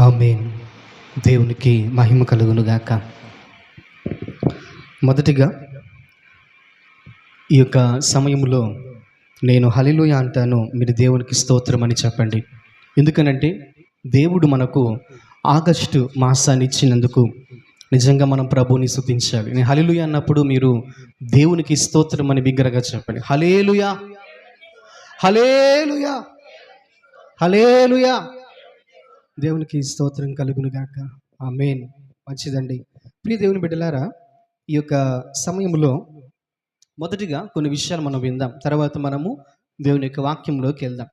Amen. దేవునికి మహిమ కలుగునుగాక. మొదటిగా ఈ యొక్క సమయంలో నేను హలిలుయ అంటాను మీరు దేవునికి స్తోత్రం అని చెప్పండి. ఎందుకనంటే దేవుడు మనకు ఆగస్టు మాసాన్ని ఇచ్చినందుకు నిజంగా మనం ప్రభువుని స్తుతించాలి నేను హలిలుయ అన్నప్పుడు మీరు దేవునికి స్తోత్రం అని బిగ్గరగా చెప్పండి. హలేలుయా హలేలుయా హలేలుయా దేవునికి స్తోత్రం కలుగునుగాక ఆ మెయిన్ మంచిదండి. ప్రియ దేవుని బిడ్డలారా ఈ యొక్క సమయంలో మొదటిగా కొన్ని విషయాలు మనం విందాం. తర్వాత మనము దేవుని యొక్క వాక్యంలోకి వెళ్దాం.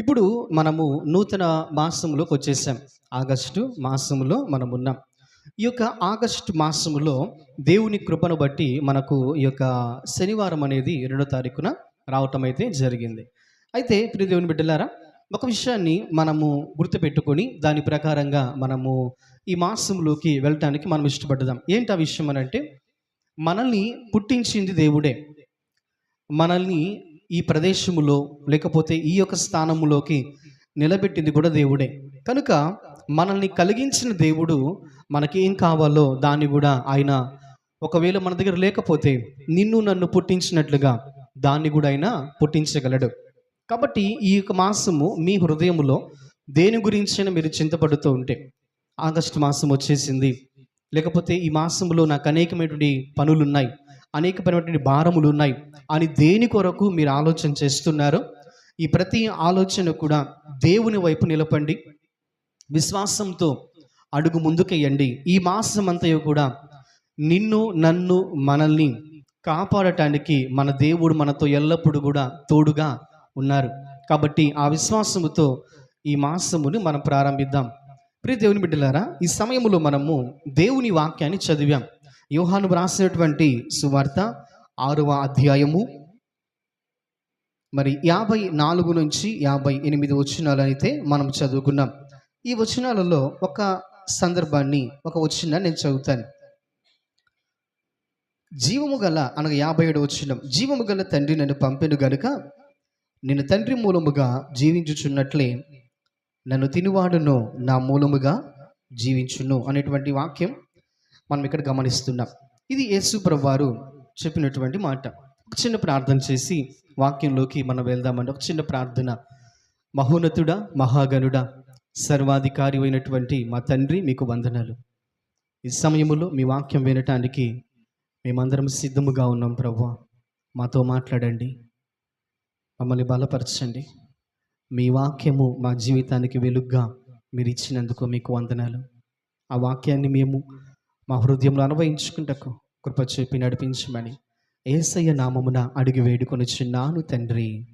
ఇప్పుడు మనము నూతన మాసంలోకి వచ్చేసాం. ఆగస్టు మాసంలో మనం ఉన్నాం. ఈ యొక్క ఆగస్టు మాసంలో దేవుని కృపను బట్టి మనకు ఈ యొక్క శనివారం అనేది రెండో తారీఖున రావటం అయితే జరిగింది. అయితే ప్రియ దేవుని బిడ్డలారా ఒక విషయాన్ని మనము గుర్తుపెట్టుకొని దాని ప్రకారంగా మనము ఈ మాసంలోకి వెళ్ళటానికి మనం ఇష్టపడదాం. ఏంటి ఆ విషయం అని అంటే మనల్ని పుట్టించింది దేవుడే. మనల్ని ఈ ప్రదేశములో లేకపోతే ఈ యొక్క స్థానములోకి నిలబెట్టింది కూడా దేవుడే. కనుక మనల్ని కలిగించిన దేవుడు మనకి ఏం కావాలో దాన్ని కూడా ఆయన ఒకవేళ మన దగ్గర లేకపోతే నిన్ను నన్ను పుట్టించినట్లుగా దాన్ని కూడా ఆయన పుట్టించగలడు. కాబట్టి ఈ యొక్క మాసము మీ హృదయములో దేని గురించైనా మీరు చింతపడుతూ ఉంటే ఆగస్టు మాసం వచ్చేసింది. లేకపోతే ఈ మాసంలో నాకు అనేకమైనటువంటి పనులు ఉన్నాయి అనేకమైనటువంటి భారములు ఉన్నాయి అని దేని కొరకు మీరు ఆలోచన చేస్తున్నారు ఈ ప్రతి ఆలోచన కూడా దేవుని వైపు నిలపండి. విశ్వాసంతో అడుగు ముందుకేయండి ఈ మాసం అంతయు కూడా నిన్ను నన్ను మనల్ని కాపాడటానికి మన దేవుడు మనతో ఎల్లప్పుడూ కూడా తోడుగా ఉన్నారు. కాబట్టి ఆ విశ్వాసముతో ఈ మాసముని మనం ప్రారంభిద్దాం. ప్రియ దేవుని బిడ్డలారా ఈ సమయంలో మనము దేవుని వాక్యాన్ని చదివాం. యోహాను రాసినటువంటి సువార్త ఆరవ అధ్యాయము మరి యాభై నాలుగు నుంచి యాభై ఎనిమిది వచనాలు అయితే మనం చదువుకున్నాం. ఈ వచనాలలో ఒక సందర్భాన్ని ఒక వచ్చిన నేను చదువుతాను. జీవము గల అనగా యాభై ఏడు వచ్చిన జీవము గల తండ్రి నన్ను పంపిను గనుక నేను తండ్రి మూలముగా జీవించుచున్నట్లే నన్ను తినివాడును నా మూలముగా జీవించును అనేటువంటి వాక్యం మనం ఇక్కడ గమనిస్తున్నాం. ఇది యేసు వారు చెప్పినటువంటి మాట. ఒక చిన్న ప్రార్థన చేసి వాక్యంలోకి మనం వెళ్దామండి. ఒక చిన్న ప్రార్థన. మహోన్నతుడా మహాగణుడా సర్వాధికారి అయినటువంటి మా తండ్రి మీకు వందనాలు. ఈ సమయములో మీ వాక్యం వినటానికి మేమందరం సిద్ధముగా ఉన్నాం ప్రభు మాతో మాట్లాడండి. మమ్మల్ని బలపరచండి. మీ వాక్యము మా జీవితానికి వెలుగ్గా మీరు ఇచ్చినందుకు మీకు వందనాలు. ఆ వాక్యాన్ని మేము మా హృదయంలో అనుభవించుకుంటకు కృప చెప్పి నడిపించమని ఏసయ్య నామమున అడిగి వేడుకొని చిన్నాను తండ్రి.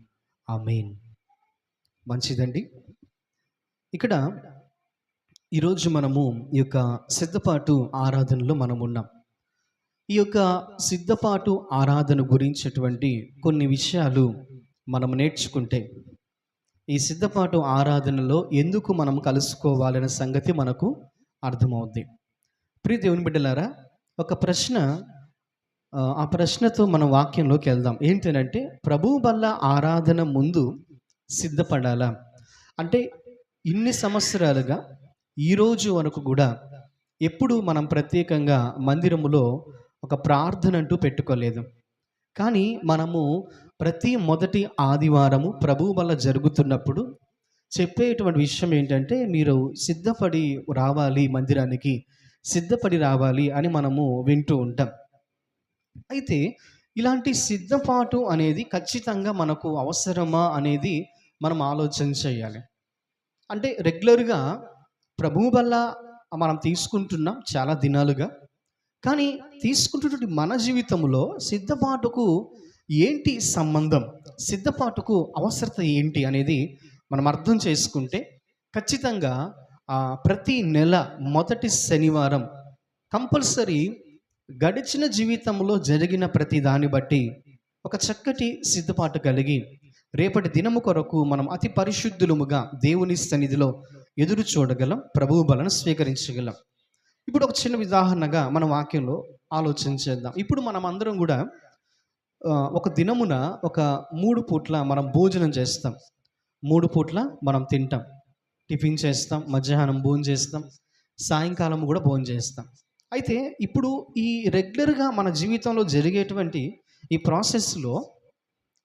ఆమెన్. మంచిదండి. ఇక్కడ ఈరోజు మనము ఈ యొక్క సిద్ధపాటు ఆరాధనలో మనం ఉన్నాం. ఈ యొక్క సిద్ధపాటు ఆరాధన గురించినటువంటి కొన్ని విషయాలు మనం నేర్చుకుంటే ఈ సిద్ధపాటు ఆరాధనలో ఎందుకు మనం కలుసుకోవాలనే సంగతి మనకు అర్థమవుద్ది. ప్రియ దేవుని బిడ్డలారా ఒక ప్రశ్న ఆ, ఆ ప్రశ్నతో మనం వాక్యంలోకి వెళ్దాం. ఏంటంటే ప్రభు వల్ల ఆరాధన ముందు సిద్ధపడాలా? అంటే ఇన్ని సంవత్సరాలుగా ఈరోజు వరకు కూడా ఎప్పుడు మనం ప్రత్యేకంగా మందిరములో ఒక ప్రార్థన అంటూ పెట్టుకోలేదు. కానీ మనము ప్రతి మొదటి ఆదివారము ప్రభు వల్ల జరుగుతున్నప్పుడు చెప్పేటువంటి విషయం ఏంటంటే మీరు సిద్ధపడి రావాలి మందిరానికి సిద్ధపడి రావాలి అని మనము వింటూ ఉంటాం. అయితే ఇలాంటి సిద్ధపాటు అనేది ఖచ్చితంగా మనకు అవసరమా అనేది మనం ఆలోచన చేయాలి. అంటే రెగ్యులర్గా ప్రభువు వల్ల మనం తీసుకుంటున్నాం చాలా దినాలుగా. కానీ తీసుకుంటున్నటువంటి మన జీవితంలో సిద్ధపాటుకు ఏంటి సంబంధం? సిద్ధపాటుకు అవసరత ఏంటి అనేది మనం అర్థం చేసుకుంటే ఖచ్చితంగా ఆ, ప్రతి నెల మొదటి శనివారం కంపల్సరీ గడిచిన జీవితంలో జరిగిన ప్రతి దాన్ని బట్టి ఒక చక్కటి సిద్ధపాటు కలిగి రేపటి దినము కొరకు మనం అతి పరిశుద్ధులముగా దేవుని సన్నిధిలో ఎదురు చూడగలం ప్రభువు బలను స్వీకరించగలం. ఇప్పుడు ఒక చిన్న ఉదాహరణగా మన వాక్యంలో ఆలోచన చేద్దాం. ఇప్పుడు మనం అందరం కూడా ఒక దినమున ఒక మూడు పూట్ల మనం భోజనం చేస్తాం. మూడు పూట్ల మనం తింటాం. టిఫిన్ చేస్తాం మధ్యాహ్నం భోజనం చేస్తాం సాయంకాలం కూడా భోజనం చేస్తాం. అయితే ఇప్పుడు ఈ రెగ్యులర్గా మన జీవితంలో జరిగేటువంటి ఈ ప్రాసెస్లో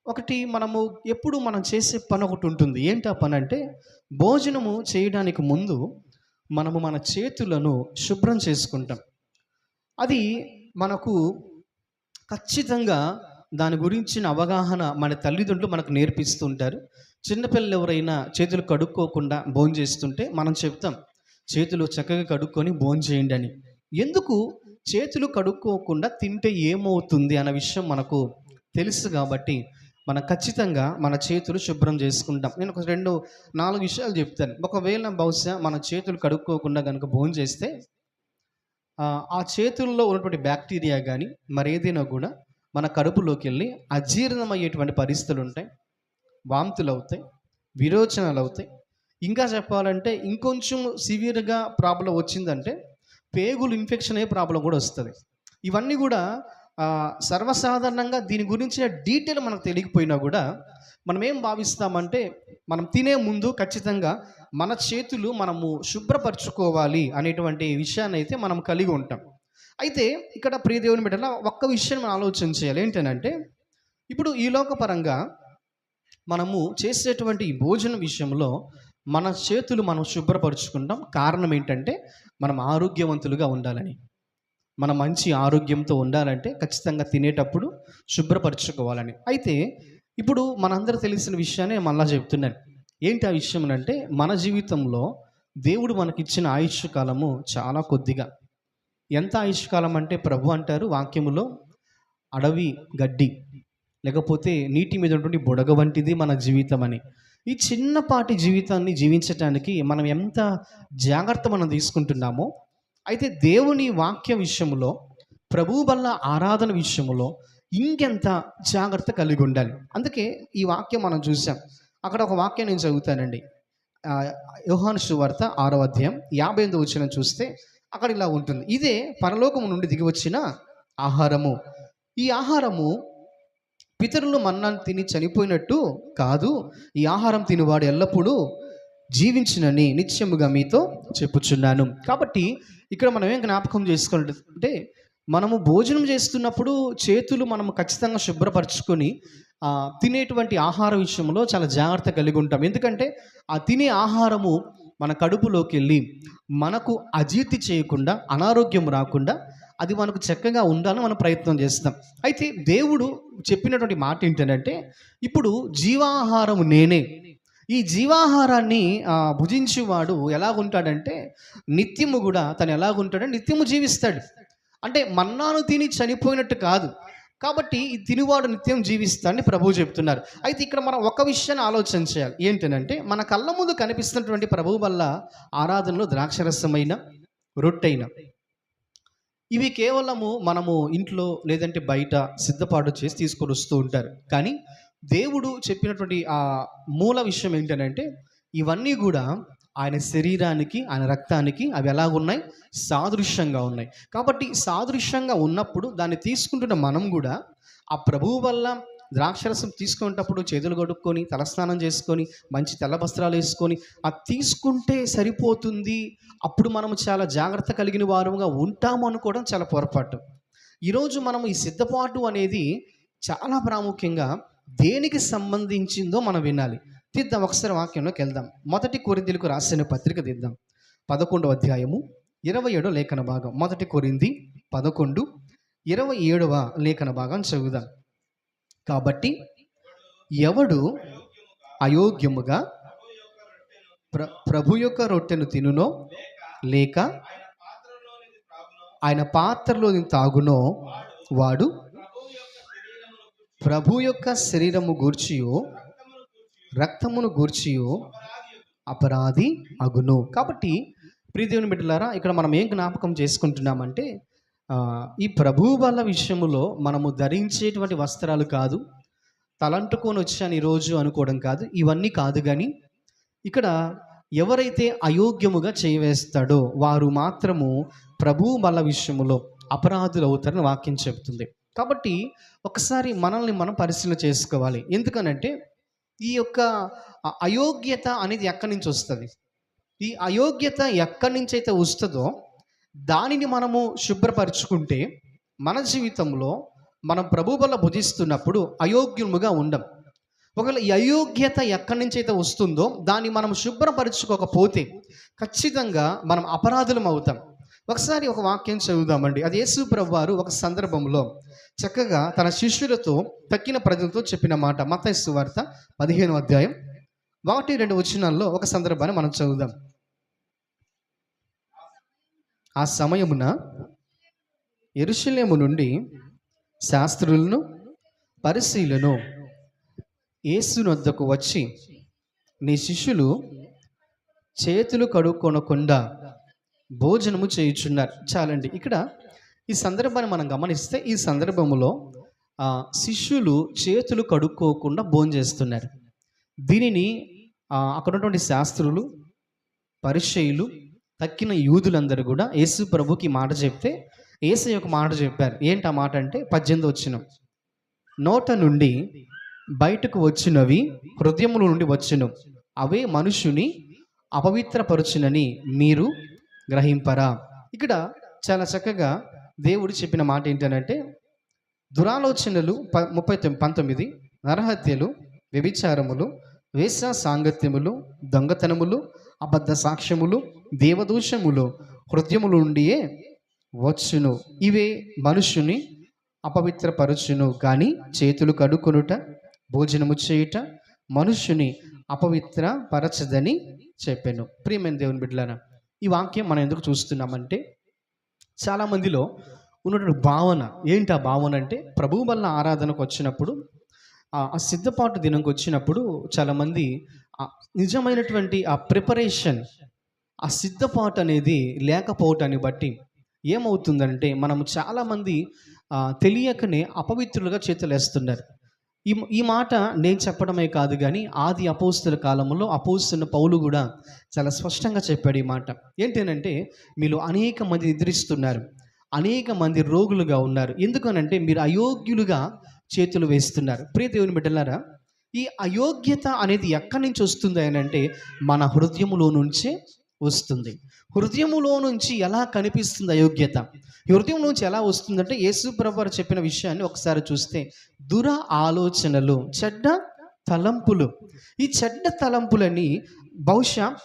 ఒకటి మనము ఎప్పుడు మనం చేసే పని ఒకటి ఉంటుంది. ఏంటి ఆ పని అంటే భోజనము చేయడానికి ముందు మనము మన చేతులను శుభ్రం చేసుకుంటాం. అది మనకు ఖచ్చితంగా దాని గురించిన అవగాహన మన తల్లిదండ్రులు మనకు నేర్పిస్తుంటారు. చిన్నపిల్లలు ఎవరైనా చేతులు కడుక్కోకుండా భోజనం చేస్తుంటే మనం చెప్తాం చేతులు చక్కగా కడుక్కొని భోజనం చేయండి అని. ఎందుకు? చేతులు కడుక్కోకుండా తింటే ఏమవుతుంది అన్న విషయం మనకు తెలుసు కాబట్టి మనం ఖచ్చితంగా మన చేతులు శుభ్రం చేసుకుంటాం. నేను ఒక రెండు నాలుగు విషయాలు చెప్తాను. ఒకవేళ బహుశా మన చేతులు కడుక్కోకుండా కనుక భోజనం చేస్తే ఆ, చేతుల్లో ఉన్నటువంటి బ్యాక్టీరియా కానీ మరేదైనా కూడా మన కడుపులోకి వెళ్ళి అజీర్ణమయ్యేటువంటి పరిస్థితులు ఉంటాయి. వాంతులు అవుతాయి. విరోచనాలు అవుతాయి. ఇంకా చెప్పాలంటే ఇంకొంచెం సివియర్గా ప్రాబ్లం వచ్చిందంటే పేగులు ఇన్ఫెక్షన్ అయ్యే ప్రాబ్లం కూడా వస్తుంది. ఇవన్నీ కూడా సర్వసాధారణంగా దీని గురించిన డీటెయిల్ మనకు తెలియకపోయినా కూడా మనం ఏం భావిస్తామంటే మనం తినే ముందు ఖచ్చితంగా మన చేతులు మనము శుభ్రపరచుకోవాలి అనేటువంటి విషయాన్ని అయితే మనం కలిగి ఉంటాం. అయితే ఇక్కడ ప్రియదేవుని బిడ్డల ఒక్క విషయం మనం ఆలోచన చేయాలి. ఏంటంటే ఇప్పుడు ఈ లోకపరంగా మనము చేసేటువంటి ఈ భోజనం విషయంలో మన చేతులు మనం శుభ్రపరుచుకుంటాం. కారణం ఏంటంటే మనం ఆరోగ్యవంతులుగా ఉండాలని. మన మంచి ఆరోగ్యంతో ఉండాలంటే ఖచ్చితంగా తినేటప్పుడు శుభ్రపరచుకోవాలని. అయితే ఇప్పుడు మనందరూ తెలిసిన విషయాన్ని మళ్ళా చెప్తున్నాను. ఏంటి ఆ విషయం అంటే మన జీవితంలో దేవుడు మనకిచ్చిన ఆయుష్ కాలము చాలా కొద్దిగా. ఎంత ఆయుష్ కాలం అంటే ప్రభు అంటారు వాక్యములో అడవి గడ్డి లేకపోతే నీటి మీద ఉన్నటువంటి బుడగ వంటిది మన జీవితం అని ఈ చిన్నపాటి జీవితాన్ని జీవించటానికి మనం ఎంత జాగ్రత్త మనం తీసుకుంటున్నామో అయితే దేవుని వాక్య విషయంలో ప్రభు బల్ల ఆరాధన విషయంలో ఇంకెంత జాగ్రత్త కలిగి ఉండాలి? అందుకే ఈ వాక్యం మనం చూసాం. అక్కడ ఒక వాక్యం నేను చదువుతానండి. యోహాను సువార్త ఆరో అధ్యాయం యాభై ఎనిమిది వచ్చిన చూస్తే అక్కడ ఇలా ఉంటుంది. ఇదే పరలోకము నుండి దిగి వచ్చిన ఆహారము. ఈ ఆహారము పితరులు మన్నాను తిని చనిపోయినట్టు కాదు ఈ ఆహారం తినివాడు ఎల్లప్పుడూ జీవించినని నిత్యముగా మీతో చెప్పుచున్నాను. కాబట్టి ఇక్కడ మనం ఏం జ్ఞాపకం చేసుకోవాలంటే మనము భోజనం చేస్తున్నప్పుడు చేతులు మనం ఖచ్చితంగా శుభ్రపరచుకొని తినేటువంటి ఆహార విషయంలో చాలా జాగ్రత్త కలిగి ఉంటాం. ఎందుకంటే ఆ తినే ఆహారము మన కడుపులోకి వెళ్ళి మనకు అజీర్తి చేయకుండా అనారోగ్యం రాకుండా అది మనకు చక్కగా ఉండాలని మనం ప్రయత్నం చేస్తాం. అయితే దేవుడు చెప్పినటువంటి మాట ఏంటంటే ఇప్పుడు జీవాహారము నేనే ఈ జీవాహారాన్ని భుజించేవాడు ఎలాగుంటాడంటే నిత్యము కూడా తను ఎలాగుంటాడని నిత్యము జీవిస్తాడు. అంటే మన్నాను తిని చనిపోయినట్టు కాదు. కాబట్టి ఈ తినివాడు నిత్యం జీవిస్తాడని ప్రభువు చెప్తున్నారు అయితే ఇక్కడ మనం ఒక విషయాన్ని ఆలోచన చేయాలి. ఏంటంటే మన కళ్ళ ముందు కనిపిస్తున్నటువంటి ప్రభువు వల్ల ఆరాధనలో ద్రాక్షరసమైన రొట్టెయిన. ఇవి కేవలము మనము ఇంట్లో లేదంటే బయట సిద్ధపాటు చేసి తీసుకొని వస్తూ ఉంటారు. కానీ దేవుడు చెప్పినటువంటి ఆ మూల విషయం ఏంటంటే ఇవన్నీ కూడా ఆయన శరీరానికి ఆయన రక్తానికి అవి ఎలా ఉన్నాయి సాదృశ్యంగా ఉన్నాయి. కాబట్టి సాదృశ్యంగా ఉన్నప్పుడు దాన్ని తీసుకుంటున్న మనం కూడా ఆ ప్రభువు వల్ల ద్రాక్షరసం తీసుకునేటప్పుడు చేతులు కడుక్కొని తలస్నానం చేసుకొని మంచి తెల్ల వస్త్రాలు వేసుకొని అది తీసుకుంటే సరిపోతుంది. అప్పుడు మనము చాలా జాగ్రత్త కలిగిన వారుగా ఉంటాము అనుకోవడం చాలా పొరపాటు. ఈరోజు మనం ఈ సిద్ధపాటు అనేది చాలా ప్రాముఖ్యంగా దేనికి సంబంధించిందో మనం వినాలి. తీద్దాం ఒకసారి వాక్యంలోకి వెళ్దాం. మొదటి కొరిందీలకు రాసిన పత్రిక తీద్దాం. పదకొండవ అధ్యాయము ఇరవై ఏడో లేఖన భాగం. మొదటి కొరింది పదకొండు ఇరవై ఏడవ లేఖన భాగం చదువుదాం. కాబట్టి ఎవడు అయోగ్యముగా ప్ర ప్రభు యొక్క రొట్టెను తినునో లేక ఆయన పాత్రలో తాగునో వాడు ప్రభు యొక్క శరీరము గూర్చియో రక్తమును గూర్చియో అపరాధి అగును. కాబట్టి ప్రీతిని బిడ్డలారా ఇక్కడ మనం ఏం జ్ఞాపకం చేసుకుంటున్నామంటే ఈ ప్రభు వాళ్ళ విషయములో మనము ధరించేటువంటి వస్త్రాలు కాదు తలంటుకొని వచ్చాను ఈరోజు అనుకోవడం కాదు ఇవన్నీ కాదు కానీ ఇక్కడ ఎవరైతే అయోగ్యముగా చేయవేస్తాడో వారు మాత్రము ప్రభు బల విషయములో అపరాధులు అవుతారని వాక్యం చెబుతుంది. కాబట్టి ఒకసారి మనల్ని మనం పరిశీలన చేసుకోవాలి. ఎందుకనంటే ఈ యొక్క అయోగ్యత అనేది ఎక్కడి నుంచి వస్తుంది? ఈ అయోగ్యత ఎక్కడి నుంచి అయితే వస్తుందో దానిని మనము శుభ్రపరచుకుంటే మన జీవితంలో మనం ప్రభు వల్ల భుజిస్తున్నప్పుడు అయోగ్యముగా ఉండం. ఒకవేళ ఈ అయోగ్యత ఎక్కడి నుంచి అయితే వస్తుందో దాన్ని మనం శుభ్రపరచుకోకపోతే ఖచ్చితంగా మనం అపరాధులం అవుతాం. ఒకసారి ఒక వాక్యం చదువుదామండి. అది యేసు ప్రభువారు ఒక సందర్భంలో చక్కగా తన శిష్యులతో తక్కిన ప్రజలతో చెప్పిన మాట. మతైసు వార్త పదిహేను అధ్యాయం ఒకటి రెండు వచనాల్లో ఒక సందర్భాన్ని మనం చదువుదాం. ఆ సమయమున ఎరుషలేము నుండి శాస్త్రులను పరిశీలను యేసునొద్దకు వచ్చి నీ శిష్యులు చేతులు కడుక్కొనకుండా భోజనము చేయుచున్నారు. చాలండి. ఇక్కడ ఈ సందర్భాన్ని మనం గమనిస్తే ఈ సందర్భంలో శిష్యులు చేతులు కడుక్కోకుండా భోంచేస్తున్నారు దీనిని అక్కడ ఉన్నటువంటి శాస్త్రులు పరిచయులు తక్కిన యూదులందరూ కూడా యేసు ప్రభుకి మాట చెప్తే యేసు యొక్క మాట చెప్పారు. ఏంటి ఆ మాట అంటే పద్దెనిమిది వచ్చిన నోట నుండి బయటకు వచ్చినవి హృదయముల నుండి వచ్చును. అవే మనుషుని అపవిత్రపరుచునని మీరు గ్రహింపరా? ఇక్కడ చాలా చక్కగా దేవుడు చెప్పిన మాట ఏంటంటే దురాలోచనలు ప ముప్పై తొమ్మిది పంతొమ్మిది నరహత్యలు వ్యభిచారములు వేష సాంగత్యములు దొంగతనములు అబద్ధ సాక్ష్యములు దేవదోషములు హృదయములు ఉండియే వచ్చును. ఇవే మనుషుని అపవిత్రపరచును. కానీ చేతులు కడుక్కునుట భోజనము చేయుట మనుషుని అపవిత్ర పరచదని చెప్పాను. ప్రియమైన దేవుని బిడ్డలారా ఈ వాక్యం మనం ఎందుకు చూస్తున్నామంటే చాలామందిలో ఉన్నటువంటి భావన ఏంటి ఆ భావన అంటే ప్రభువు వల్ల ఆరాధనకు వచ్చినప్పుడు ఆ సిద్ధపాటు దినంకి వచ్చినప్పుడు చాలామంది నిజమైనటువంటి ఆ ప్రిపరేషన్ ఆ సిద్ధపాటు అనేది లేకపోవటాన్ని బట్టి ఏమవుతుందంటే మనం చాలామంది తెలియకనే అపవిత్రులుగా చేతులేస్తున్నారు. ఈ ఈ మాట నేను చెప్పడమే కాదు కానీ ఆది అపోస్తుల కాలంలో అపోస్తున్న పౌలు కూడా చాలా స్పష్టంగా చెప్పాడు ఈ మాట. ఏంటంటే మీరు అనేక మంది నిద్రిస్తున్నారు. అనేక మంది రోగులుగా ఉన్నారు. ఎందుకనంటే మీరు అయోగ్యులుగా చేతులు వేస్తున్నారు. ప్రియ దేవుని బిడ్డలారా ఈ అయోగ్యత అనేది ఎక్కడి నుంచి వస్తుంది అని అంటే మన హృదయములో నుంచే వస్తుంది. హృదయములో నుంచి ఎలా కనిపిస్తుంది అయోగ్యత? హృదయం నుంచి ఎలా వస్తుందంటే యేసు ప్రభు చెప్పిన విషయాన్ని ఒకసారి చూస్తే దుర ఆలోచనలు చెడ్డ తలంపులు. ఈ చెడ్డ తలంపులని బహుశా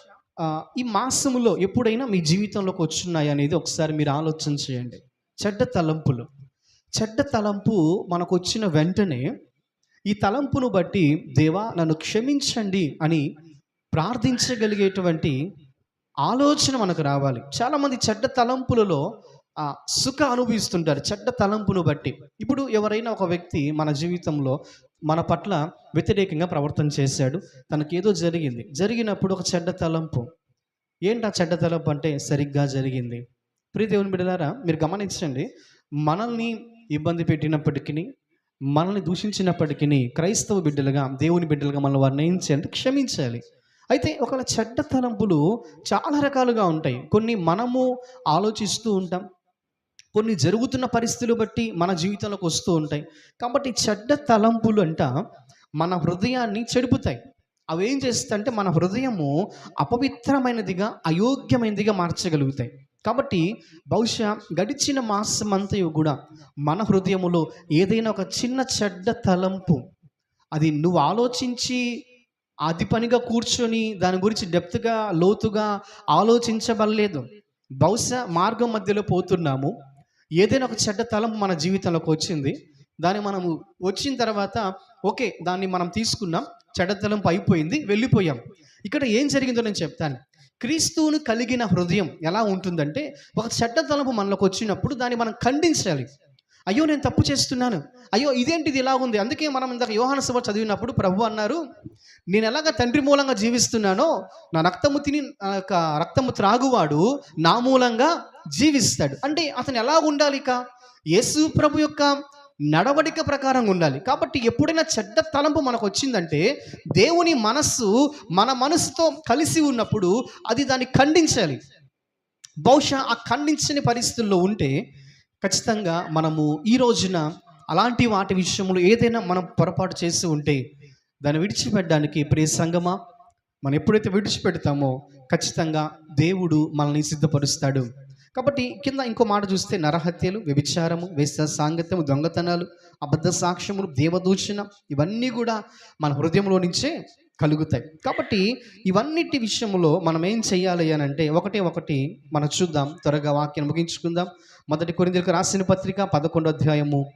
ఈ మాసములో ఎప్పుడైనా మీ జీవితంలోకి వచ్చున్నాయి అనేది ఒకసారి మీరు ఆలోచన చేయండి. చెడ్డ తలంపులు. చెడ్డ తలంపు మనకు వచ్చిన వెంటనే ఈ తలంపును బట్టి దేవా నన్ను క్షమించండి అని ప్రార్థించగలిగేటువంటి ఆలోచన మనకు రావాలి. చాలామంది చెడ్డ తలంపులలో ఆ, సుఖ అనుభవిస్తుంటారు. చెడ్డ తలంపును బట్టి. ఇప్పుడు ఎవరైనా ఒక వ్యక్తి మన జీవితంలో మన పట్ల వ్యతిరేకంగా ప్రవర్తన చేశాడు. తనకేదో జరిగింది. జరిగినప్పుడు ఒక చెడ్డ తలంపు. ఏంటి ఆ చెడ్డ తలంపు అంటే సరిగ్గా జరిగింది? ప్రియ దేవుని బిడ్డలారా మీరు గమనించండి. మనల్ని ఇబ్బంది పెట్టినప్పటికీ మనల్ని దూషించినప్పటికీ క్రైస్తవ బిడ్డలుగా దేవుని బిడ్డలుగా మనల్ని వారిని ఏం క్షమించాలి. అయితే ఒకవేళ చెడ్డ తలంపులు చాలా రకాలుగా ఉంటాయి. కొన్ని మనము ఆలోచిస్తూ ఉంటాం. కొన్ని జరుగుతున్న పరిస్థితులు బట్టి మన జీవితంలోకి వస్తూ ఉంటాయి. కాబట్టి చెడ్డ తలంపులు అంట మన హృదయాన్ని చెడుపుతాయి. అవి ఏం చేస్తాయంటే మన హృదయము అపవిత్రమైనదిగా అయోగ్యమైనదిగా మార్చగలుగుతాయి. కాబట్టి బహుశా గడిచిన మాసం అంతయు కూడా మన హృదయములో ఏదైనా ఒక చిన్న చెడ్డ తలంపు అది నువ్వు ఆలోచించి అది పనిగా కూర్చొని దాని గురించి డెప్త్గా లోతుగా ఆలోచించబడలేదు. బహుశా మార్గం మధ్యలో పోతున్నాము. ఏదైనా ఒక చెడ్డ తలంపు మన జీవితంలోకి వచ్చింది. దాన్ని మనము వచ్చిన తర్వాత ఓకే దాన్ని మనం తీసుకున్నాం. చెడ్డ తలంపు అయిపోయింది వెళ్ళిపోయాం. ఇక్కడ ఏం జరిగిందో నేను చెప్తాను. క్రీస్తువును కలిగిన హృదయం ఎలా ఉంటుందంటే ఒక చెడ్డ తలంపు మనలోకి వచ్చినప్పుడు దాన్ని మనం ఖండించాలి. అయ్యో నేను తప్పు చేస్తున్నాను. అయ్యో ఇదేంటిది ఇలా ఉంది? అందుకే మనం ఇందాక యోహాన సభ చదివినప్పుడు ప్రభు అన్నారు నేను ఎలాగ తండ్రి మూలంగా జీవిస్తున్నానో నా రక్తము తిని ఆ యొక్క రక్తము త్రాగువాడు నా మూలంగా జీవిస్తాడు. అంటే అతను ఎలా ఉండాలి ఇక? యేసు ప్రభు యొక్క నడవడిక ప్రకారంగా ఉండాలి. కాబట్టి ఎప్పుడైనా చెడ్డ తలంపు మనకు వచ్చిందంటే దేవుని మనస్సు మన మనసుతో కలిసి ఉన్నప్పుడు అది దాన్ని ఖండించాలి. బహుశా ఆ ఖండించని పరిస్థితుల్లో ఉంటే ఖచ్చితంగా మనము ఈ రోజున అలాంటి వాటి విషయంలో ఏదైనా మనం పొరపాటు చేసి ఉంటే దాన్ని విడిచిపెట్టడానికి ప్రియ సంగమా మనం ఎప్పుడైతే విడిచిపెడతామో ఖచ్చితంగా దేవుడు మనల్ని సిద్ధపరుస్తాడు. కాబట్టి కింద ఇంకో మాట చూస్తే నరహత్యలు వ్యభిచారము వేస సాంగత్యము దొంగతనాలు అబద్ధ సాక్ష్యములు దేవదూషణ ఇవన్నీ కూడా మన హృదయంలో నుంచే కలుగుతాయి. కాబట్టి ఇవన్నిటి విషయంలో మనం ఏం చెయ్యాలి అని అంటే ఒకటి ఒకటి మనం చూద్దాం త్వరగా వాక్యం ముగించుకుందాం. మొదటి కొరిందలకు రాసిన పత్రిక పదకొండో అధ్యాయము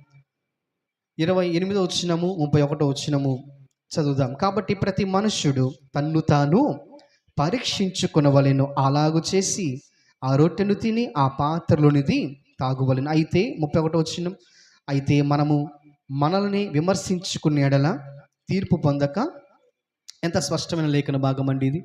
ఇరవై ఎనిమిదో వచ్చినము ముప్పై ఒకటో వచ్చినము చదువుదాం. కాబట్టి ప్రతి మనుష్యుడు తన్ను తాను పరీక్షించుకునవలెను. అలాగు చేసి ఆ రొట్టెను తిని ఆ పాత్రలోనిది తాగువలను. అయితే ముప్పై ఒకటో వచ్చిన అయితే మనము మనల్ని విమర్శించుకునేడల తీర్పు పొందక ఎంత స్పష్టమైన లేఖన భాగం అండి ఇది?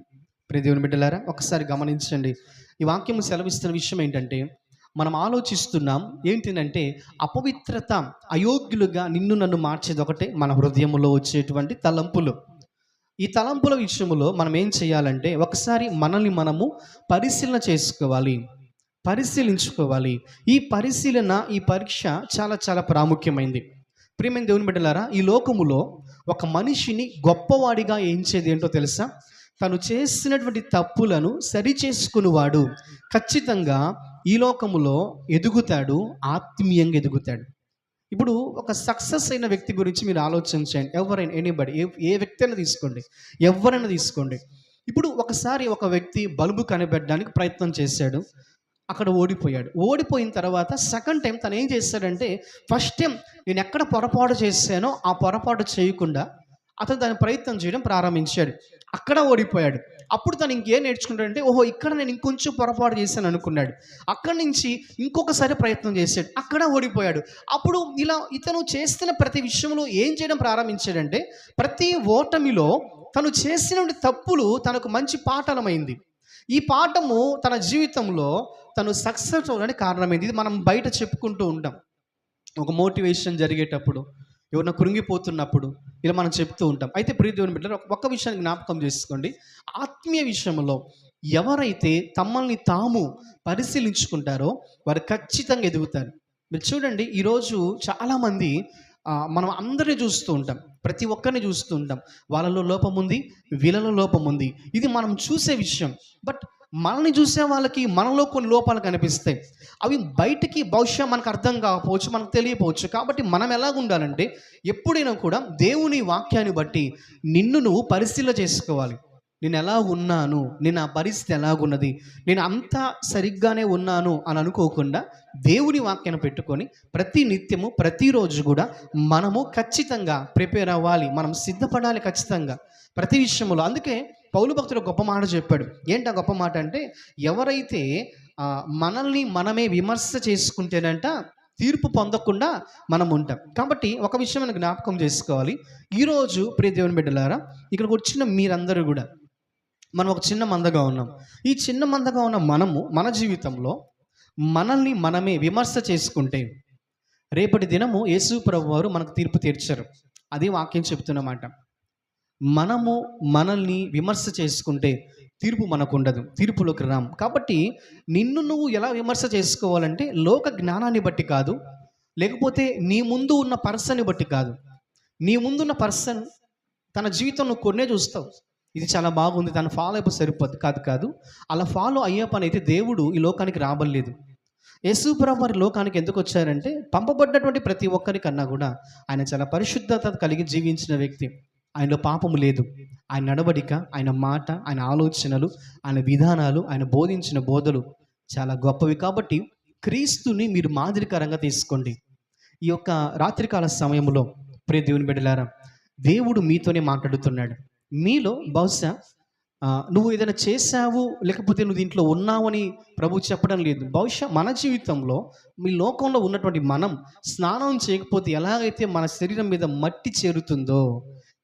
ప్రతి బిడ్డలారా ఒకసారి గమనించండి. ఈ వాక్యం సెలవిస్తున్న విషయం ఏంటంటే మనం ఆలోచిస్తున్నాం ఏంటినంటే అపవిత్రత అయోగ్యులుగా నిన్ను నన్ను మార్చేది ఒకటే మన హృదయంలో వచ్చేటువంటి తలంపులు. ఈ తలంపుల విషయంలో మనం ఏం చేయాలంటే ఒకసారి మనల్ని మనము పరిశీలన చేసుకోవాలి. పరిశీలించుకోవాలి. ఈ పరిశీలన ఈ పరీక్ష చాలా చాలా ప్రాముఖ్యమైంది. ప్రియమైన దేవుని బిడ్డలారా ఈ లోకములో ఒక మనిషిని గొప్పవాడిగా ఏంచేది ఏంటో తెలుసా? తను చేసినటువంటి తప్పులను సరిచేసుకునేవాడు. ఖచ్చితంగా ఈ లోకములో ఎదుగుతాడు ఆత్మీయంగా ఎదుగుతాడు. ఇప్పుడు ఒక సక్సెస్ అయిన వ్యక్తి గురించి మీరు ఆలోచించండి. ఎవరైనా ఎనీబడి ఏ ఏ వ్యక్తి అయినా తీసుకోండి. ఎవరైనా తీసుకోండి. ఇప్పుడు ఒకసారి ఒక వ్యక్తి బల్బు కనిపెట్టడానికి ప్రయత్నం చేశాడు. అక్కడ ఓడిపోయాడు. ఓడిపోయిన తర్వాత సెకండ్ టైం తను ఏం చేశాడంటే ఫస్ట్ టైం నేను ఎక్కడ పొరపాటు చేశానో ఆ పొరపాటు చేయకుండా అతను దాని ప్రయత్నం చేయడం ప్రారంభించాడు. అక్కడ ఓడిపోయాడు. అప్పుడు తను ఇంకేం నేర్చుకుంటాడంటే ఓహో ఇక్కడ నేను ఇంకొంచెం పొరపాటు చేశాను అనుకున్నాడు. అక్కడి నుంచి ఇంకొకసారి ప్రయత్నం చేశాడు. అక్కడ ఓడిపోయాడు. అప్పుడు ఇలా ఇతను చేస్తున్న ప్రతి విషయంలో ఏం చేయడం ప్రారంభించాడంటే ప్రతి ఓటమిలో తను చేసిన తప్పులు తనకు మంచి పాఠలమైంది. ఈ పాఠము తన జీవితంలో తను సక్సెస్ అవ్వడానికి కారణమైంది. ఇది మనం బయట చెప్పుకుంటూ ఉంటాం. ఒక మోటివేషన్ జరిగేటప్పుడు ఎవరిన కృంగిపోతున్నప్పుడు ఇలా మనం చెప్తూ ఉంటాం. అయితే ప్రియ దేవుని బిడ్డలు ఒక- ఒక్క విషయాన్ని జ్ఞాపకం చేసుకోండి. ఆత్మీయ విషయంలో ఎవరైతే తమ్మల్ని తాము పరిశీలించుకుంటారో వారు ఖచ్చితంగా ఎదుగుతారు. మీరు చూడండి ఈరోజు చాలామంది మనం అందరినీ చూస్తూ ఉంటాం. ప్రతి ఒక్కరిని చూస్తూ ఉంటాం. వాళ్ళలో లోపం ఉంది వీళ్ళలో లోపం ఉంది. ఇది మనం చూసే విషయం. బట్ మనల్ని చూసే వాళ్ళకి మనలో కొన్ని లోపాలు కనిపిస్తాయి. అవి బయటికి బహుశా మనకు అర్థం కాకపోవచ్చు మనకు తెలియపోవచ్చు కాబట్టి మనం ఎలా ఉండాలంటే ఎప్పుడైనా కూడా దేవుని వాక్యాన్ని బట్టి నిన్ను నువ్వు పరిశీలన చేసుకోవాలి. నేను ఎలా ఉన్నాను? నేను ఆ పరిస్థితి ఎలాగున్నది? నేను అంతా సరిగ్గానే ఉన్నాను అని అనుకోకుండా దేవుని వాక్యాన్ని పెట్టుకొని ప్రతి నిత్యము ప్రతిరోజు కూడా మనము ఖచ్చితంగా ప్రిపేర్ అవ్వాలి. మనం సిద్ధపడాలి ఖచ్చితంగా ప్రతి విషయంలో. అందుకే పౌలు భక్తుడు గొప్ప మాట చెప్పాడు. ఏంటి ఆ గొప్ప మాట అంటే ఎవరైతే మనల్ని మనమే విమర్శ చేసుకుంటేనంట తీర్పు పొందకుండా మనం ఉంటాం. కాబట్టి ఒక విషయం మనం జ్ఞాపకం చేసుకోవాలి. ఈరోజు ప్రియ దేవుని బిడ్డలారా ఇక్కడికి వచ్చిన మీరందరూ కూడా మనం ఒక చిన్న మందగా ఉన్నాం. ఈ చిన్న మందగా ఉన్న మనము మన జీవితంలో మనల్ని మనమే విమర్శ చేసుకుంటే రేపటి దినము యేసు ప్రభు వారు మనకు తీర్పు తీర్చారు. అది వాక్యం చెప్తున్నమాట మనము మనల్ని విమర్శ చేసుకుంటే తీర్పు మనకు ఉండదు తీర్పులోకి రాం. కాబట్టి నిన్ను నువ్వు ఎలా విమర్శ చేసుకోవాలంటే లోక జ్ఞానాన్ని బట్టి కాదు లేకపోతే నీ ముందు ఉన్న పర్సన్ని బట్టి కాదు. నీ ముందున్న పర్సన్ తన జీవితం నువ్వు కొన్నే చూస్తావు. ఇది చాలా బాగుంది తను ఫాలో అయిపో సరిపోద్ది కాదు కాదు. అలా ఫాలో అయ్యే పని అయితే దేవుడు ఈ లోకానికి రాబడలేదు. యేసుప్రభు వారి లోకానికి ఎందుకు వచ్చారంటే పంపబడినటువంటి ప్రతి ఒక్కరికన్నా కూడా ఆయన చాలా పరిశుద్ధత కలిగి జీవించిన వ్యక్తి. ఆయనలో పాపము లేదు. ఆయన నడవడిక ఆయన మాట ఆయన ఆలోచనలు ఆయన విధానాలు ఆయన బోధించిన బోధలు చాలా గొప్పవి. కాబట్టి క్రీస్తుని మీరు మాదిరికరంగా తీసుకోండి. ఈ యొక్క రాత్రికాల సమయంలో ప్రే దేవుని బిడ్డలారా దేవుడు మీతోనే మాట్లాడుతున్నాడు. మీలో బహుశా నువ్వు ఏదైనా చేశావు లేకపోతే నువ్వు దీంట్లో ఉన్నావని ప్రభు చెప్పడం లేదు. బహుశా మన జీవితంలో మీ లోకంలో ఉన్నటువంటి మనం స్నానం చేయకపోతే ఎలాగైతే మన శరీరం మీద మట్టి చేరుతుందో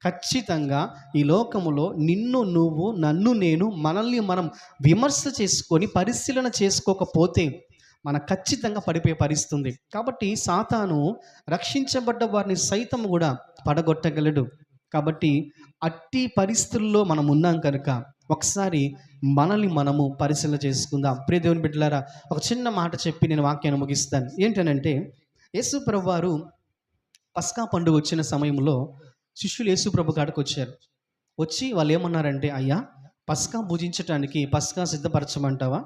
ఖచ్చితంగా ఈ లోకములో నిన్ను నువ్వు నన్ను నేను మనల్ని మనం విమర్శ చేసుకొని పరిశీలన చేసుకోకపోతే మన ఖచ్చితంగా పడిపోయే పరిస్థితుంది. కాబట్టి సాతాను రక్షించబడ్డ వారిని సైతం కూడా పడగొట్టగలడు. కాబట్టి అట్టి పరిస్థితుల్లో మనం ఉన్నాం కనుక ఒకసారి మనల్ని మనము పరిశీలన చేసుకుందాం. ప్రియ దేవుని బిడ్డలారా ఒక చిన్న మాట చెప్పి నేను వాక్యాన్ని ముగిస్తాను. ఏంటనంటే యేసు ప్రభు వారు పస్కా పండుగ వచ్చిన సమయంలో శిష్యులు యేసు ప్రభు కాడికి వచ్చారు. వచ్చి వాళ్ళు ఏమన్నారంటే అయ్యా పస్కా భుజించటానికి పస్కా సిద్ధపరచమంటావా?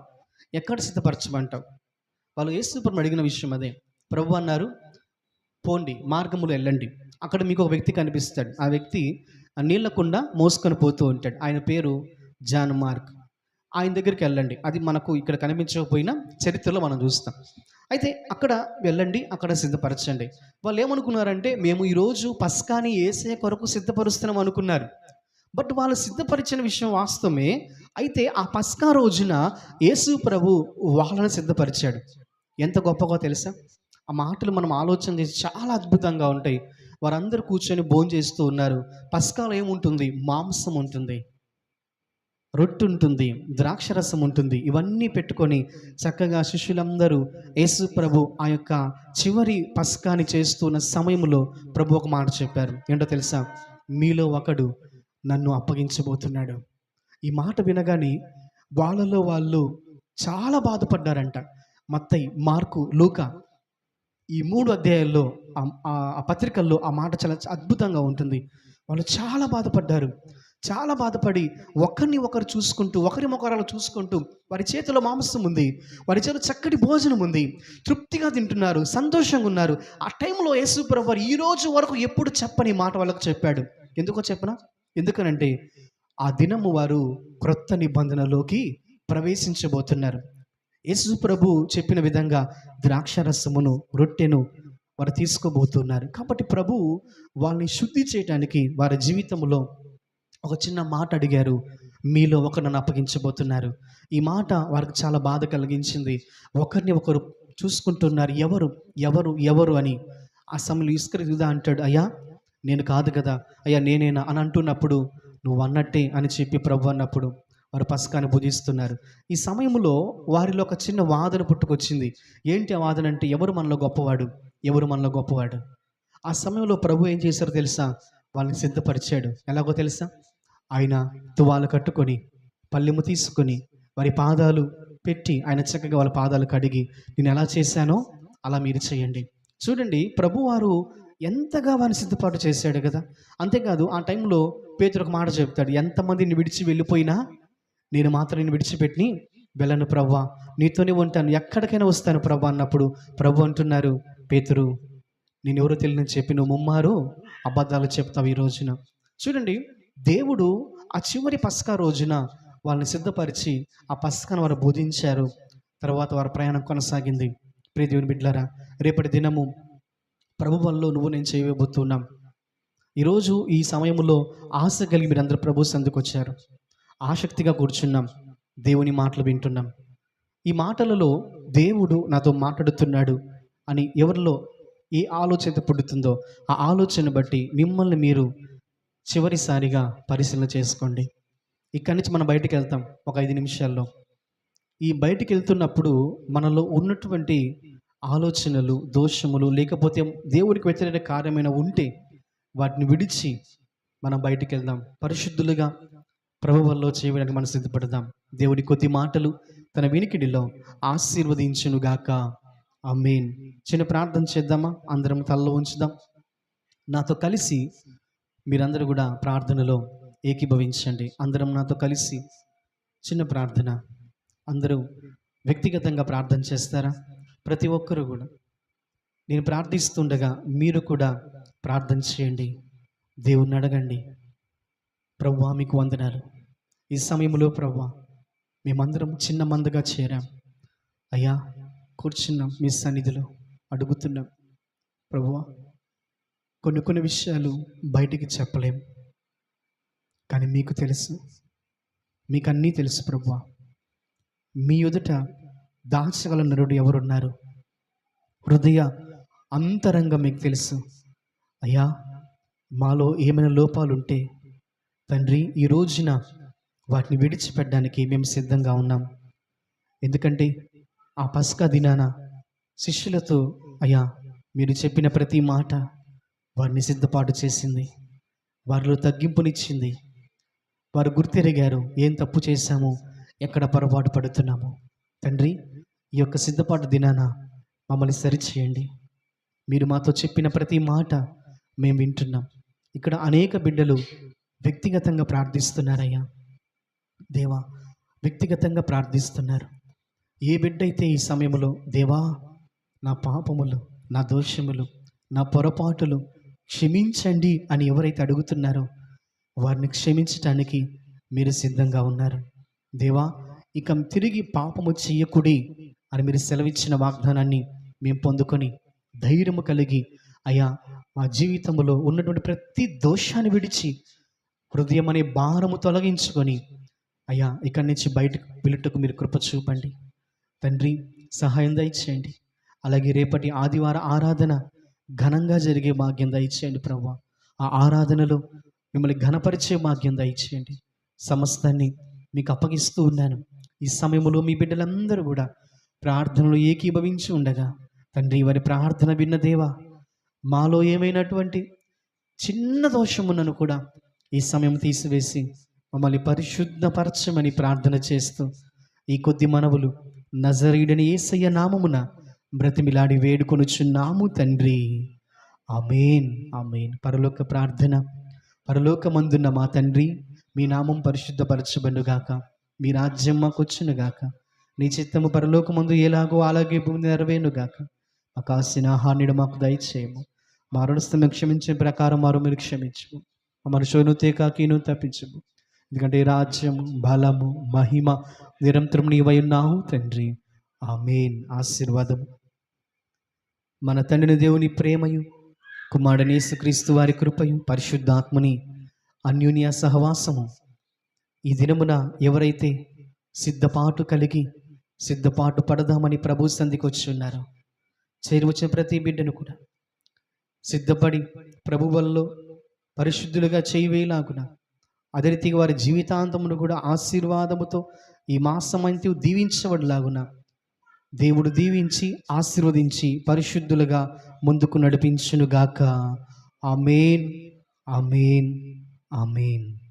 ఎక్కడ సిద్ధపరచమంటావు? వాళ్ళు యేసుప్రభుని అడిగిన విషయం అదే. ప్రభు అన్నారు పోండి మార్గములు వెళ్ళండి. అక్కడ మీకు ఒక వ్యక్తి కనిపిస్తాడు. ఆ వ్యక్తి ఆ మోసుకొని పోతూ ఉంటాడు. ఆయన పేరు జాన్ మార్క్. ఆయన దగ్గరికి వెళ్ళండి. అది మనకు ఇక్కడ కనిపించకపోయినా చరిత్రలో మనం చూస్తాం. అయితే అక్కడ వెళ్ళండి అక్కడ సిద్ధపరచండి. వాళ్ళు ఏమనుకున్నారంటే మేము ఈరోజు పస్కాని ఏసే కొరకు సిద్ధపరుస్తున్నాం అనుకున్నారు. బట్ వాళ్ళు సిద్ధపరిచిన విషయం వాస్తవమే. అయితే ఆ పస్కా రోజున యేసు ప్రభు వాళ్ళని సిద్ధపరిచాడు. ఎంత గొప్పగా తెలుసా? ఆ మాటలు మనం ఆలోచన చేసి చాలా అద్భుతంగా ఉంటాయి. వారందరూ కూర్చొని భోజనం చేస్తూ ఉన్నారు. పస్కాలో ఏముంటుంది? మాంసం ఉంటుంది. రొట్టు ఉంటుంది ద్రాక్షరసం ఉంటుంది. ఇవన్నీ పెట్టుకొని చక్కగా శిష్యులందరూ యేసు ప్రభు ఆ యొక్క చివరి పస్కాని చేస్తున్న సమయంలో ప్రభు ఒక మాట చెప్పారు. ఏంటో తెలుసా? మీలో ఒకడు నన్ను అప్పగించబోతున్నాడు. ఈ మాట వినగానే వాళ్ళలో వాళ్ళు చాలా బాధపడ్డారంట. మత్తై మార్కు లూకా ఈ మూడు అధ్యాయాల్లో ఆ పత్రికల్లో ఆ మాట చాలా అద్భుతంగా ఉంటుంది. వాళ్ళు చాలా బాధపడ్డారు. చాలా బాధపడి ఒకరిని ఒకరు చూసుకుంటూ ఒకరి మొకరాలు చూసుకుంటూ వారి చేతిలో మాంసం ఉంది వారి చేతిలో చక్కటి భోజనం ఉంది. తృప్తిగా తింటున్నారు సంతోషంగా ఉన్నారు. ఆ టైంలో యేసుప్రభు వారు ఈ రోజు వరకు ఎప్పుడు చెప్పని మాట వాళ్ళకు చెప్పాడు. ఎందుకో చెప్పనా? ఎందుకనంటే ఆ దినము వారు క్రొత్త నిబంధనలోకి ప్రవేశించబోతున్నారు. యేసు ప్రభు చెప్పిన విధంగా ద్రాక్షరసమును రొట్టెను వారు తీసుకోబోతున్నారు. కాబట్టి ప్రభు వాళ్ళని శుద్ధి చేయడానికి వారి జీవితంలో ఒక చిన్న మాట అడిగారు. మీలో ఒకరు నన్ను అప్పగించబోతున్నారు. ఈ మాట వారికి చాలా బాధ కలిగించింది. ఒకరిని ఒకరు చూసుకుంటున్నారు. ఎవరు? ఎవరు? ఎవరు అని. ఆ సమయంలో ఇసుక అంటాడు. అయ్యా నేను కాదు కదా. అయ్యా నేనేనా? అని అంటున్నప్పుడు నువ్వు అన్నట్టే అని చెప్పి ప్రభు అన్నప్పుడు వారు పసకాన్ని భుజిస్తున్నారు. ఈ సమయంలో వారిలో ఒక చిన్న వాదన పుట్టుకొచ్చింది. ఏంటి ఆ వాదన అంటే ఎవరు మనలో గొప్పవాడు? ఎవరు మనలో గొప్పవాడు? ఆ సమయంలో ప్రభు ఏం చేశారో తెలుసా? వాళ్ళని సిద్ధపరిచాడు. ఎలాగో తెలుసా? ఆయన తువాలు కట్టుకొని పల్లెము తీసుకొని వారి పాదాలు పెట్టి ఆయన చక్కగా వాళ్ళ పాదాలు కడిగి నేను ఎలా చేశానో అలా మీరు చేయండి. చూడండి ప్రభువారు ఎంతగా వారిని సిద్ధపాటు చేశాడు కదా. అంతేకాదు ఆ టైంలో పేతురు ఒక మాట చెప్తాడు ఎంతమందిని విడిచి వెళ్ళిపోయినా నేను మాత్రం నేను విడిచిపెట్టి వెళ్ళను ప్రవ్వా. నీతోనే ఉంటాను ఎక్కడికైనా వస్తాను ప్రభా అన్నప్పుడు ప్రభు అంటున్నారు పేతురు. నేను ఎవరో తెలియని చెప్పి నువ్వు ముమ్మారు అబద్ధాలు చెప్తావు ఈ రోజున. చూడండి దేవుడు ఆ చివరి పస్కా రోజున వాళ్ళని సిద్ధపరిచి ఆ పస్కాను వారు బోధించారు. తర్వాత వారి ప్రయాణం కొనసాగింది. ప్రియ దేవుని బిడ్డలారా రేపటి దినము ప్రభు వల్ల నువ్వు నేను చేయబోతున్నాం. ఈరోజు ఈ సమయంలో ఆశ కలిగి మీరందరూ ప్రభు సందుకొచ్చారు ఆసక్తిగా కూర్చున్నాం. దేవుని మాటలు వింటున్నాం. ఈ మాటలలో దేవుడు నాతో మాట్లాడుతున్నాడు అని ఎవరిలో ఏ ఆలోచన పుడుతుందో ఆ ఆలోచన బట్టి మిమ్మల్ని మీరు చివరిసారిగా పరిశీలన చేసుకోండి. ఇక్కడి నుంచి మనం బయటకు వెళ్తాం ఒక ఐదు నిమిషాల్లో. ఈ బయటికి వెళ్తున్నప్పుడు మనలో ఉన్నటువంటి ఆలోచనలు దోషములు లేకపోతే దేవుడికి వ్యతిరేక కార్యమైన ఉంటే వాటిని విడిచి మనం బయటికి వెళ్దాం. పరిశుద్ధులుగా ప్రభువల్లో చేయడానికి మనం సిద్ధపడదాం. దేవుడి కొద్ది మాటలు తన వినికిడిలో ఆశీర్వదించునుగాక. ఆ మెయిన్ చిన్న ప్రార్థన చేద్దామా? అందరం తలలో ఉంచుదాం. నాతో కలిసి మీరందరూ కూడా ప్రార్థనలో ఏకీభవించండి. అందరం నాతో కలిసి చిన్న ప్రార్థన. అందరూ వ్యక్తిగతంగా ప్రార్థన చేస్తారా? ప్రతి ఒక్కరూ కూడా. నేను ప్రార్థిస్తుండగా మీరు కూడా ప్రార్థన చేయండి. దేవుణ్ణి అడగండి. ప్రవ్వా మీకు వందనాలు. ఈ సమయంలో ప్రవ్వా మేమందరం చిన్న మందగా చేరాం. అయ్యా కూర్చున్నాం మీ సన్నిధిలో అడుగుతున్నాం. ప్రభువా కొన్ని కొన్ని విషయాలు బయటికి చెప్పలేం. కానీ మీకు తెలుసు మీకు అన్నీ తెలుసు ప్రభువా. మీ ఎదుట దాచగల నరుడు ఎవరున్నారు? హృదయ అంతరంగం మీకు తెలుసు. అయ్యా మాలో ఏమైనా లోపాలు ఉంటే తండ్రి ఈ రోజున వాటిని విడిచిపెట్టడానికి మేము సిద్ధంగా ఉన్నాం. ఎందుకంటే ఆ పస్కా దినాన శిష్యులతో అయ్యా మీరు చెప్పిన ప్రతి మాట వారిని సిద్ధపాటు చేసింది. వారిలో తగ్గింపునిచ్చింది. వారు గుర్తెరిగారు ఏం తప్పు చేశామో ఎక్కడ పొరపాటు పడుతున్నామో. తండ్రి ఈ యొక్క సిద్ధపాటు దినాన మమ్మల్ని సరిచేయండి. మీరు మాతో చెప్పిన ప్రతి మాట మేము వింటున్నాం. ఇక్కడ అనేక బిడ్డలు వ్యక్తిగతంగా ప్రార్థిస్తున్నారయ్యా. దేవా వ్యక్తిగతంగా ప్రార్థిస్తున్నారు. ఏ బిడ్డ అయితే ఈ సమయంలో దేవా నా పాపములు నా దోషములు నా పొరపాటులు క్షమించండి అని ఎవరైతే అడుగుతున్నారో వారిని క్షమించటానికి మీరు సిద్ధంగా ఉన్నారు. దేవా ఇక తిరిగి పాపము చేయకుడి అని మీరు సెలవిచ్చిన వాగ్దానాన్ని మేము పొందుకొని ధైర్యము కలిగి అయ్యా మా జీవితంలో ఉన్నటువంటి ప్రతి దోషాన్ని విడిచి హృదయం అనే భారము తొలగించుకొని అయ్యా ఇక్కడి నుంచి బయటకు వెళ్ళుటకు మీరు కృప చూపండి. తండ్రి సహాయం దయచేయండి. అలాగే రేపటి ఆదివార ఆరాధన ఘనంగా జరిగే భాగ్యం దయచేయండి ప్రభు ఆ ఆరాధనలో మిమ్మల్ని ఘనపరిచే భాగ్యం దయచేయండి. సమస్తాన్ని మీకు అప్పగిస్తూ ఉన్నాను. ఈ సమయంలో మీ బిడ్డలందరూ కూడా ప్రార్థనలు ఏకీభవించి ఉండగా తండ్రి వారి ప్రార్థన విన్న దేవా మాలో ఏమైనటువంటి చిన్న దోషమున్నను కూడా ఈ సమయం తీసివేసి మమ్మల్ని పరిశుద్ధపరచమని ప్రార్థన చేస్తూ ఈ కొద్ది మనవులు నజరీడని ఏసయ్య నామమున బ్రతిమిలాడి వేడుకొనుచున్నాము తండ్రి. అమేన్ అమేన్ పరలోక ప్రార్థన. పరలోకమందున్న మా తండ్రి మీ నామం పరిశుద్ధపరచబడుగాక మీ రాజ్యం మాకు వచ్చునుగాక నీ చిత్తము పరలోకమందు ఎలాగో అలాగే భూమి నెరవేనుగాక మాకు కాసిన ఆహార్నిడు మాకు దయచేయము. మా రుణస్థం క్షమించిన ప్రకారం వారు మీరు క్షమించము. మా మనుషులను తేకాకీను తప్పించము. ఎందుకంటే రాజ్యం బలము మహిమ నిరంతరం నీవై ఉన్నావు తండ్రి. మెయిన్ ఆశీర్వాదము మన తండ్రిని దేవుని ప్రేమయు కుమారుడని క్రీస్తు వారి కృపయు పరిశుద్ధాత్మని అన్యోన్య సహవాసము. ఈ దినమున ఎవరైతే సిద్ధపాటు కలిగి సిద్ధపాటు పడదామని ప్రభు సంధికి వచ్చి ఉన్నారో చేరువచ్చిన ప్రతి బిడ్డను కూడా సిద్ధపడి ప్రభు వల్ల పరిశుద్ధులుగా చేయవేలాగున అదే రీతిగా వారి జీవితాంతమును కూడా ఆశీర్వాదముతో ఈ మాసమంతి దీవించబడిలాగున దేవుడు దీవించి ఆశీర్వదించి పరిశుద్ధులుగా ముందుకు నడిపించునుగాక. ఆమెన్. ఆమెన్. ఆమెన్.